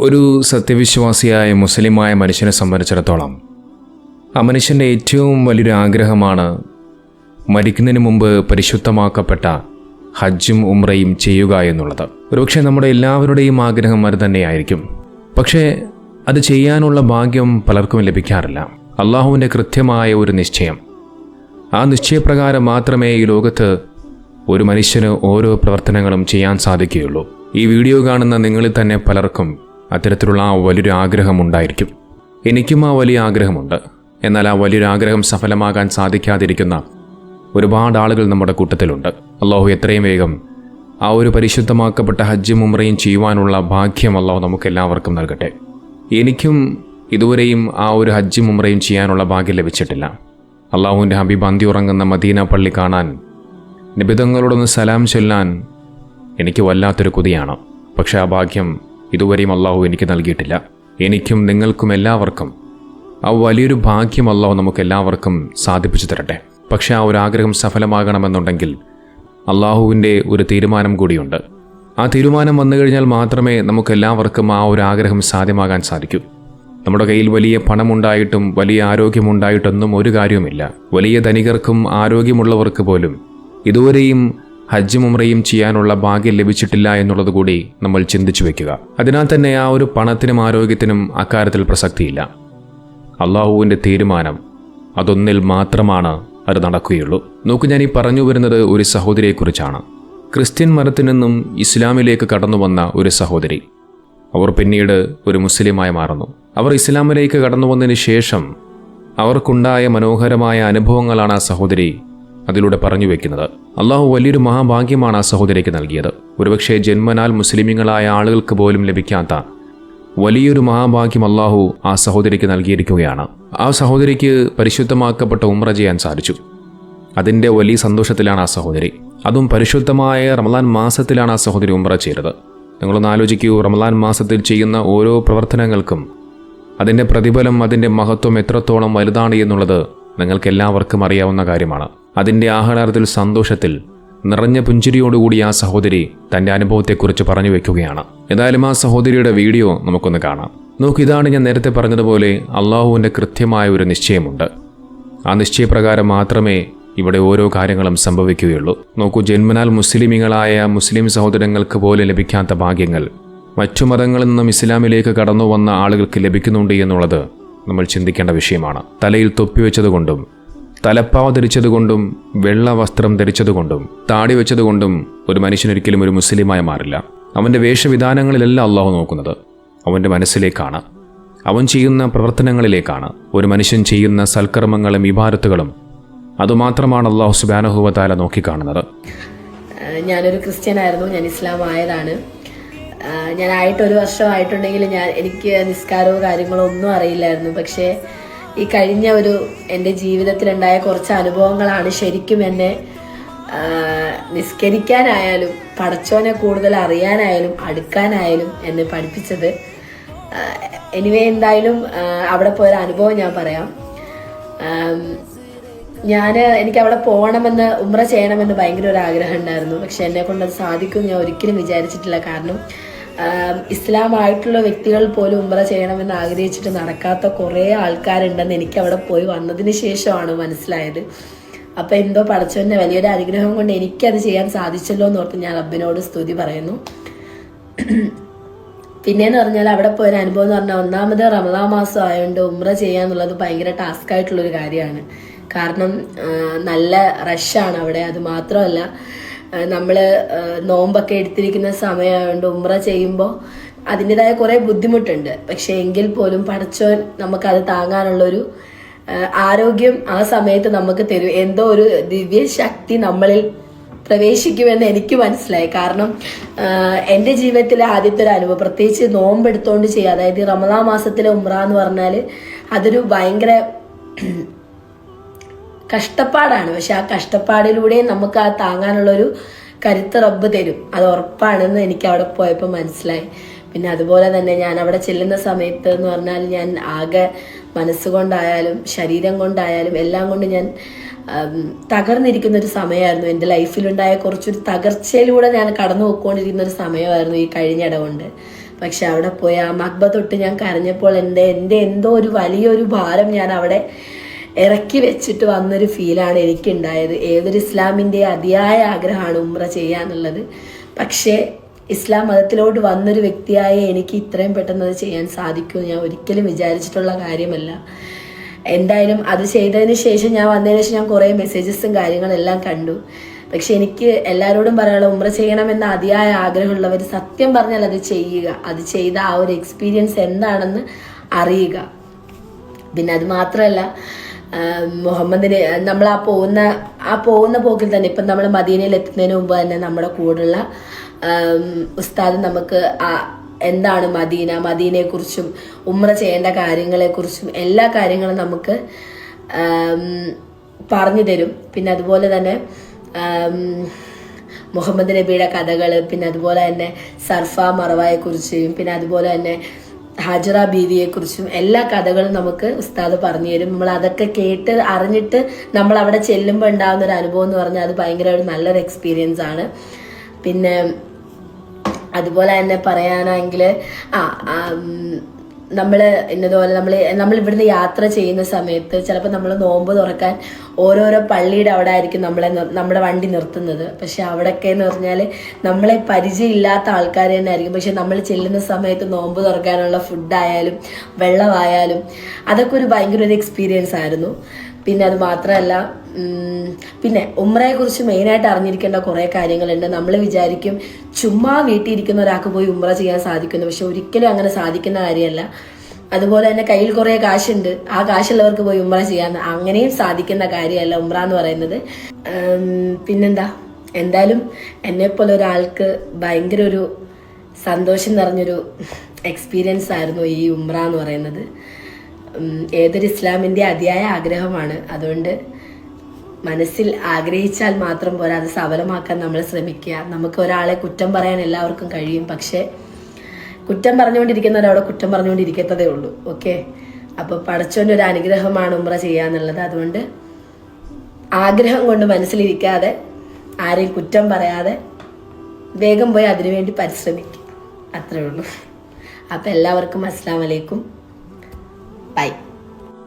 ഒരു സത്യവിശ്വാസിയായ മുസ്ലിമായ മനുഷ്യനെ സംബന്ധിച്ചിടത്തോളം ആ മനുഷ്യന്റെ ഏറ്റവും വലിയൊരു ആഗ്രഹമാണ് മരിക്കുന്നതിന് മുമ്പ് പരിശുദ്ധമാക്കപ്പെട്ട ഹജ്ജും ഉമ്രയും ചെയ്യുക എന്നുള്ളത്. ഒരുപക്ഷെ നമ്മുടെ എല്ലാവരുടെയും ആഗ്രഹം അത് തന്നെയായിരിക്കും. പക്ഷേ അത് ചെയ്യാനുള്ള ഭാഗ്യം പലർക്കും ലഭിക്കാറില്ല. അള്ളാഹുവിന്റെ കൃത്യമായ ഒരു നിശ്ചയം. ആ നിശ്ചയപ്രകാരം മാത്രമേ ഈ ലോകത്ത് ഒരു മനുഷ്യന് ഓരോ പ്രവർത്തനങ്ങളും ചെയ്യാൻ സാധിക്കുകയുള്ളൂ. ഈ വീഡിയോ കാണുന്ന നിങ്ങളിൽ തന്നെ പലർക്കും അത്തരത്തിലുള്ള ആ വലിയൊരു ആഗ്രഹമുണ്ടായിരിക്കും എനിക്കും ആ വലിയ ആഗ്രഹമുണ്ട്. എന്നാൽ ആ വലിയൊരു ആഗ്രഹം സഫലമാകാൻ സാധിക്കാതിരിക്കുന്ന ഒരുപാട് ആളുകൾ നമ്മുടെ കൂട്ടത്തിലുണ്ട്. അള്ളാഹു എത്രയും വേഗം ആ ഒരു പരിശുദ്ധമാക്കപ്പെട്ട ഹജ്ജും ഉമ്രയും ചെയ്യുവാനുള്ള ഭാഗ്യം അള്ളാഹു നമുക്കെല്ലാവർക്കും നൽകട്ടെ. എനിക്കും ഇതുവരെയും ആ ഒരു ഹജ്ജും ഉമ്രയും ചെയ്യാനുള്ള ഭാഗ്യം ലഭിച്ചിട്ടില്ല. അള്ളാഹുവിന്റെ ഹബീബ് അന്തി ഉറങ്ങുന്ന മദീന പള്ളി കാണാൻ നിബിതങ്ങളോടൊന്ന് സലാം ചൊല്ലാൻ എനിക്ക് വല്ലാത്തൊരു കൊതിയാണ്. പക്ഷേ ആ ഭാഗ്യം ഇതുവരെയും അള്ളാഹു എനിക്ക് നൽകിയിട്ടില്ല. എനിക്കും നിങ്ങൾക്കും എല്ലാവർക്കും ആ വലിയൊരു ഭാഗ്യം അള്ളാഹു നമുക്ക് എല്ലാവർക്കും സാധിപ്പിച്ചു തരട്ടെ. പക്ഷേ ആ ഒരു ആഗ്രഹം സഫലമാകണമെന്നുണ്ടെങ്കിൽ അള്ളാഹുവിന്റെ ഒരു തീരുമാനം കൂടിയുണ്ട്. ആ തീരുമാനം വന്നു കഴിഞ്ഞാൽ മാത്രമേ നമുക്ക് എല്ലാവർക്കും ആ ഒരു ആഗ്രഹം സാധ്യമാകാൻ സാധിക്കൂ. നമ്മുടെ കയ്യിൽ വലിയ പണമുണ്ടായിട്ടും വലിയ ആരോഗ്യമുണ്ടായിട്ടൊന്നും ഒരു കാര്യവുമില്ല. വലിയ ധനികർക്കും ആരോഗ്യമുള്ളവർക്ക് പോലും ഇതുവരെയും ഹജ്ജും ഉംറയും ചെയ്യാനുള്ള ഭാഗ്യം ലഭിച്ചിട്ടില്ല എന്നുള്ളത് കൂടി നമ്മൾ ചിന്തിച്ചു വെക്കുക. അതിനാൽ തന്നെ ആ ഒരു പണത്തിനും ആരോഗ്യത്തിനും അക്കാര്യത്തിൽ പ്രസക്തിയില്ല. അള്ളാഹുവിന്റെ തീരുമാനം അതൊന്നിൽ മാത്രമാണ് അത് നടക്കുകയുള്ളൂ. നോക്ക് ഞാൻ ഈ പറഞ്ഞു വരുന്നത് ഒരു സഹോദരിയെക്കുറിച്ചാണ്. ക്രിസ്ത്യൻ മതത്തിൽ നിന്നും ഇസ്ലാമിലേക്ക് കടന്നു വന്ന ഒരു സഹോദരി. അവർ പിന്നീട് ഒരു മുസ്ലിമായി മാറുന്നു. അവർ ഇസ്ലാമിലേക്ക് കടന്നു വന്നതിന് ശേഷം അവർക്കുണ്ടായ മനോഹരമായ അനുഭവങ്ങളാണ് ആ സഹോദരി അതിലൂടെ പറഞ്ഞു വെക്കുന്നത്. അള്ളാഹു വലിയൊരു മഹാഭാഗ്യമാണ് ആ സഹോദരിക്ക് നൽകിയത്. ഒരുപക്ഷെ ജന്മനാൽ മുസ്ലിമീങ്ങളായ ആളുകൾക്ക് പോലും ലഭിക്കാത്ത വലിയൊരു മഹാഭാഗ്യം അള്ളാഹു ആ സഹോദരിക്ക് നൽകിയിരിക്കുകയാണ്. ആ സഹോദരിക്ക് പരിശുദ്ധമാക്കപ്പെട്ട ഉമ്ര ചെയ്യാൻ സാധിച്ചു. അതിന്റെ വലിയ സന്തോഷത്തിലാണ് ആ സഹോദരി. അതും പരിശുദ്ധമായ റമലാൻ മാസത്തിലാണ് ആ സഹോദരി ഉമ്ര ചെയ്തത്. നിങ്ങളൊന്ന് ആലോചിക്കൂ റമലാൻ മാസത്തിൽ ചെയ്യുന്ന ഓരോ പ്രവർത്തനങ്ങൾക്കും അതിന്റെ പ്രതിഫലം അതിന്റെ മഹത്വം എത്രത്തോളം വലുതാണ് എന്നുള്ളത് നിങ്ങൾക്ക് എല്ലാവർക്കും അറിയാവുന്ന കാര്യമാണ്. അതിന്റെ ആഹ്ലാദത്തിൽ സന്തോഷത്തിൽ നിറഞ്ഞ പുഞ്ചിരിയോടുകൂടി ആ സഹോദരി തന്റെ അനുഭവത്തെക്കുറിച്ച് പറഞ്ഞു വെക്കുകയാണ്. ഏതായാലും ആ സഹോദരിയുടെ വീഡിയോ നമുക്കൊന്ന് കാണാം. നോക്കൂ ഇതാണ് ഞാൻ നേരത്തെ പറഞ്ഞതുപോലെ അള്ളാഹുവിന്റെ കൃത്യമായ ഒരു നിശ്ചയമുണ്ട്. ആ നിശ്ചയപ്രകാരം മാത്രമേ ഇവിടെ ഓരോ കാര്യങ്ങളും സംഭവിക്കുകയുള്ളൂ. നോക്കൂ ജന്മനാൽ മുസ്ലിമികളായ മുസ്ലിം സഹോദരങ്ങൾക്ക് പോലെ ലഭിക്കാത്ത ഭാഗ്യങ്ങൾ മറ്റു മതങ്ങളിൽ നിന്നും ഇസ്ലാമിലേക്ക് കടന്നു വന്ന ആളുകൾക്ക് ലഭിക്കുന്നുണ്ട് എന്നുള്ളത് നമ്മൾ ചിന്തിക്കേണ്ട വിഷയമാണ്. തലയിൽ തൊപ്പി വെച്ചതുകൊണ്ടും തലപ്പാവ് ധരിച്ചതുകൊണ്ടും വെള്ള വസ്ത്രം ധരിച്ചതുകൊണ്ടും താടി വെച്ചതുകൊണ്ടും ഒരു മനുഷ്യനൊരിക്കലും ഒരു മുസ്ലിമായി മാറില്ല. അവന്റെ വേഷവിധാനങ്ങളിലല്ല അള്ളാഹു നോക്കുന്നത്. അവന്റെ മനസ്സിലേക്കാണ്. അവൻ ചെയ്യുന്ന പ്രവർത്തനങ്ങളിലേക്കാണ്. ഒരു മനുഷ്യൻ ചെയ്യുന്ന സൽക്കർമ്മങ്ങളും ഇബാരത്തുകളും അതുമാത്രമാണ് അള്ളാഹു സുബാനഹുവത്താല നോക്കിക്കാണുന്നത്. ഞാനൊരു ക്രിസ്ത്യൻ ആയിരുന്നു ഞാൻ ഇസ്ലാം ആയതാണ് ഞാനായിട്ട് ഒരു വർഷമായിട്ടുണ്ടെങ്കിൽ ഞാൻ എനിക്ക് നിസ്കാരവും കാര്യങ്ങളോ ഒന്നും അറിയില്ലായിരുന്നു. പക്ഷേ ഈ കഴിഞ്ഞ ഒരു എന്റെ ജീവിതത്തിലുണ്ടായ കുറച്ച് അനുഭവങ്ങളാണ് ശരിക്കും എന്നെ നിസ്കരിക്കാനായാലും പഠിച്ചവനെ കൂടുതൽ അറിയാനായാലും അടുക്കാനായാലും എന്നെ പഠിപ്പിച്ചത്. എനിവേ എന്തായാലും അവിടെ പോയൊരു അനുഭവം ഞാൻ പറയാം. ഞാൻ എനിക്ക് അവിടെ പോകണമെന്ന് ഉമ്ര ചെയ്യണമെന്ന് ഭയങ്കര ഒരു ആഗ്രഹം ഉണ്ടായിരുന്നു. പക്ഷെ എന്നെ കൊണ്ട് അത് സാധിക്കും ഞാൻ ഒരിക്കലും വിചാരിച്ചിട്ടില്ല. കാരണം ആം, ഇസ്ലാം ആയിട്ടുള്ള വ്യക്തികൾ പോലും ഉമ്ര ചെയ്യണമെന്ന് ആഗ്രഹിച്ചിട്ട് നടക്കാത്ത കുറേ ആൾക്കാരുണ്ടെന്ന് എനിക്ക് അവിടെ പോയി വന്നതിന് ശേഷമാണ് മനസ്സിലായത്. അപ്പം എന്തോ പടച്ചവന്റെ വലിയൊരു അനുഗ്രഹം കൊണ്ട് എനിക്കത് ചെയ്യാൻ സാധിച്ചല്ലോ എന്ന് ഓർത്ത് ഞാൻ അബ്ബിനോട് സ്തുതി പറയുന്നു. പിന്നെയെന്ന് പറഞ്ഞാൽ അവിടെ പോയൊരു അനുഭവം എന്ന് പറഞ്ഞാൽ ഒന്നാമത് റമദാ മാസം ആയതുകൊണ്ട് ഉമ്ര ചെയ്യാന്നുള്ളത് ഭയങ്കര ടാസ്ക് ആയിട്ടുള്ളൊരു കാര്യമാണ്. കാരണം നല്ല റഷാണ് അവിടെ. അത് മാത്രമല്ല നമ്മൾ നോമ്പൊക്കെ എടുത്തിരിക്കുന്ന സമയമായതുകൊണ്ട് ഉമ്ര ചെയ്യുമ്പോൾ അതിന്റെതായ കുറേ ബുദ്ധിമുട്ടുണ്ട്. പക്ഷേ എങ്കിൽ പോലും പഠിച്ചോൻ നമുക്കത് താങ്ങാനുള്ളൊരു ആരോഗ്യം ആ സമയത്ത് നമുക്ക് തരും. എന്തോ ഒരു ദിവ്യ ശക്തി നമ്മളിൽ പ്രവേശിക്കുമെന്ന് എനിക്ക് മനസ്സിലായി. കാരണം എന്റെ ജീവിതത്തിലെ ആദ്യത്തെ ഒരു അനുഭവം പ്രത്യേകിച്ച് നോമ്പെടുത്തോണ്ട് ചെയ്യുക. അതായത് റമദാ മാസത്തിലെ ഉമ്ര എന്ന് പറഞ്ഞാൽ അതൊരു ഭയങ്കര കഷ്ടപ്പാടാണ്. പക്ഷെ ആ കഷ്ടപ്പാടിലൂടെ നമുക്ക് ആ താങ്ങാനുള്ളൊരു കരുത്ത് റബ്ബ് തരും. അത് ഉറപ്പാണെന്ന് എനിക്ക് അവിടെ പോയപ്പോൾ മനസ്സിലായി. പിന്നെ അതുപോലെ തന്നെ ഞാൻ അവിടെ ചെല്ലുന്ന സമയത്ത് എന്ന് പറഞ്ഞാൽ ഞാൻ ആകെ മനസ്സുകൊണ്ടായാലും ശരീരം കൊണ്ടായാലും എല്ലാം കൊണ്ട് ഞാൻ തകർന്നിരിക്കുന്ന ഒരു സമയമായിരുന്നു. എന്റെ ലൈഫിലുണ്ടായ കുറച്ചൊരു തകർച്ചയിലൂടെ ഞാൻ കടന്നു പോയിക്കൊണ്ടിരിക്കുന്ന ഒരു സമയമായിരുന്നു ഈ കഴിഞ്ഞ കൊണ്ട് പക്ഷെ അവിടെ പോയി ആ മക്ബ തൊട്ട് ഞാൻ കരഞ്ഞപ്പോൾ എന്റെ എന്റെ എന്തോ ഒരു വലിയൊരു ഭാരം ഞാൻ അവിടെ ഇറക്കി വെച്ചിട്ട് വന്നൊരു ഫീലാണ് എനിക്കുണ്ടായത്. ഏതൊരു ഇസ്ലാമിന്റെ അതിയായ ആഗ്രഹമാണ് ഉമ്ര ചെയ്യാന്നുള്ളത്. പക്ഷേ ഇസ്ലാം മതത്തിലോട്ട് വന്നൊരു വ്യക്തിയായ എനിക്ക് ഇത്രയും പെട്ടെന്ന് അത് ചെയ്യാൻ സാധിക്കുമെന്ന് ഞാൻ ഒരിക്കലും വിചാരിച്ചിട്ടുള്ള കാര്യമല്ല. എന്തായാലും അത് ചെയ്തതിന് ശേഷം ഞാൻ വന്നതിന് ശേഷം ഞാൻ കുറേ മെസ്സേജസും കാര്യങ്ങളെല്ലാം കണ്ടു. പക്ഷെ എനിക്ക് എല്ലാവരോടും പറയാനുള്ള ഉമ്ര ചെയ്യണമെന്ന അതിയായ ആഗ്രഹമുള്ളവർ സത്യം പറഞ്ഞാൽ അത് ചെയ്യുക. അത് ചെയ്ത ആ ഒരു എക്സ്പീരിയൻസ് എന്താണെന്ന് അറിയുക. പിന്നെ അത് മാത്രമല്ല മുഹമ്മദിന് നമ്മൾ ആ പോകുന്ന ആ പോകുന്ന പോക്കിൽ തന്നെ ഇപ്പം നമ്മൾ മദീനയിൽ എത്തുന്നതിന് മുമ്പ് തന്നെ നമ്മുടെ കൂടെയുള്ള ഉസ്താദ് നമുക്ക് ആ എന്താണ് മദീന മദീനയെക്കുറിച്ചും ഉമ്ര ചെയ്യേണ്ട കാര്യങ്ങളെക്കുറിച്ചും എല്ലാ കാര്യങ്ങളും നമുക്ക് പറഞ്ഞു തരും. പിന്നെ അതുപോലെ തന്നെ മുഹമ്മദ് നബിയുടെ കഥകൾ പിന്നെ അതുപോലെ തന്നെ സർഫ മറവയെക്കുറിച്ചും പിന്നെ അതുപോലെ തന്നെ ഹാജറ ബീവിയെക്കുറിച്ചും എല്ലാ കഥകളും നമുക്ക് ഉസ്താദ് പറഞ്ഞു തരും. നമ്മൾ അതൊക്കെ കേട്ട് അറിഞ്ഞിട്ട് നമ്മൾ അവിടെ ചെല്ലുമ്പോൾ ഉണ്ടാകുന്ന ഒരു അനുഭവം എന്ന് പറഞ്ഞാൽ അത് ഭയങ്കര ഒരു നല്ലൊരു എക്സ്പീരിയൻസ് ആണ്. പിന്നെ അതുപോലെ തന്നെ പറയാനാണെങ്കിൽ ആ നമ്മൾ ഇന്നതുപോലെ നമ്മൾ നമ്മൾ ഇവിടുന്ന് യാത്ര ചെയ്യുന്ന സമയത്ത് ചിലപ്പോൾ നമ്മൾ നോമ്പ് തുറക്കാൻ ഓരോരോ പള്ളിയുടെ അവിടെ ആയിരിക്കും നമ്മളെ നമ്മുടെ വണ്ടി നിർത്തുന്നത്. പക്ഷെ അവിടെയൊക്കെ എന്ന് പറഞ്ഞാൽ നമ്മളെ പരിചയമില്ലാത്ത ആൾക്കാർ തന്നെ ആയിരിക്കും പക്ഷെ നമ്മൾ ചെല്ലുന്ന സമയത്ത് നോമ്പ് തുറക്കാനുള്ള ഫുഡായാലും വെള്ളമായാലും അതൊക്കെ ഒരു ഭയങ്കര ഒരു എക്സ്പീരിയൻസ് ആയിരുന്നു. പിന്നെ അത് മാത്രമല്ല പിന്നെ ഉമ്രയെ കുറിച്ച് മെയിനായിട്ട് അറിഞ്ഞിരിക്കേണ്ട കുറേ കാര്യങ്ങളുണ്ട്. നമ്മൾ വിചാരിക്കും ചുമ്മാ വീട്ടിൽ ഇരിക്കുന്ന ഒരാൾക്ക് പോയി ഉമ്ര ചെയ്യാൻ സാധിക്കുന്നു. പക്ഷെ ഒരിക്കലും അങ്ങനെ സാധിക്കുന്ന കാര്യമല്ല. അതുപോലെ തന്നെ കയ്യിൽ കുറേ കാശുണ്ട്. ആ കാശുള്ളവർക്ക് പോയി ഉമ്ര ചെയ്യാൻ അങ്ങനെയും സാധിക്കുന്ന കാര്യമല്ല ഉമ്ര എന്ന് പറയുന്നത്. പിന്നെന്താ? എന്തായാലും എന്നെപ്പോലെ ഒരാൾക്ക് ഭയങ്കര ഒരു സന്തോഷം നിറഞ്ഞൊരു എക്സ്പീരിയൻസ് ആയിരുന്നു ഈ ഉമ്ര എന്ന് പറയുന്നത്. ഏതൊരു ഇസ്ലാമിന്റെ അതിയായ ആഗ്രഹമാണ്. അതുകൊണ്ട് മനസ്സിൽ ആഗ്രഹിച്ചാൽ മാത്രം പോരാ അത് സഫലമാക്കാൻ നമ്മൾ ശ്രമിക്കുക. നമുക്ക് ഒരാളെ കുറ്റം പറയാൻ എല്ലാവർക്കും കഴിയും പക്ഷേ കുറ്റം പറഞ്ഞുകൊണ്ടിരിക്കുന്നവരവിടെ കുറ്റം പറഞ്ഞുകൊണ്ടിരിക്കത്തതേ ഉള്ളൂ ഓക്കെ? അപ്പോൾ പടച്ചോന്റെ ഒരു അനുഗ്രഹമാണ് ഉമ്ര ചെയ്യാന്നുള്ളത് അതുകൊണ്ട് ആഗ്രഹം കൊണ്ട് മനസ്സിലിരിക്കാതെ ആരെയും കുറ്റം പറയാതെ വേഗം പോയി അതിനുവേണ്ടി പരിശ്രമിക്കും അത്രേ ഉള്ളൂ. അപ്പോൾ എല്ലാവർക്കും അസ്സാം വലൈക്കും ബൈ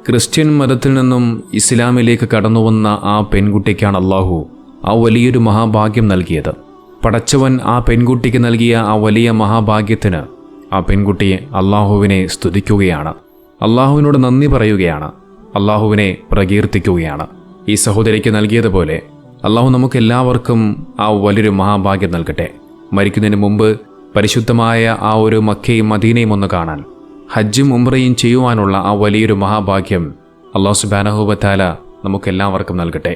ക്രിസ്ത്യൻ മതത്തിൽ നിന്നും ഇസ്ലാമിലേക്ക് കടന്നുവന്ന ആ പെൺകുട്ടിക്കാണ് അള്ളാഹു ആ വലിയൊരു മഹാഭാഗ്യം നൽകിയത്. പടച്ചവൻ ആ പെൺകുട്ടിക്ക് നൽകിയ ആ വലിയ മഹാഭാഗ്യത്തിന് ആ പെൺകുട്ടിയെ അള്ളാഹുവിനെ സ്തുതിക്കുകയാണ്. അള്ളാഹുവിനോട് നന്ദി പറയുകയാണ്. അള്ളാഹുവിനെ പ്രകീർത്തിക്കുകയാണ്. ഈ സഹോദരിക്ക് നൽകിയതുപോലെ അള്ളാഹു നമുക്ക് എല്ലാവർക്കും ആ വലിയൊരു മഹാഭാഗ്യം നൽകട്ടെ. മരിക്കുന്നതിന് മുമ്പ് പരിശുദ്ധമായ ആ ഒരു മക്കയും മദീനയും ഒന്ന് കാണാൻ ഹജ്ജും ഉംറയും ചെയ്യുവാനുള്ള ആ വലിയൊരു മഹാഭാഗ്യം അള്ളാഹു സുബാനഹുബത്താല നമുക്കെല്ലാവർക്കും നൽകട്ടെ.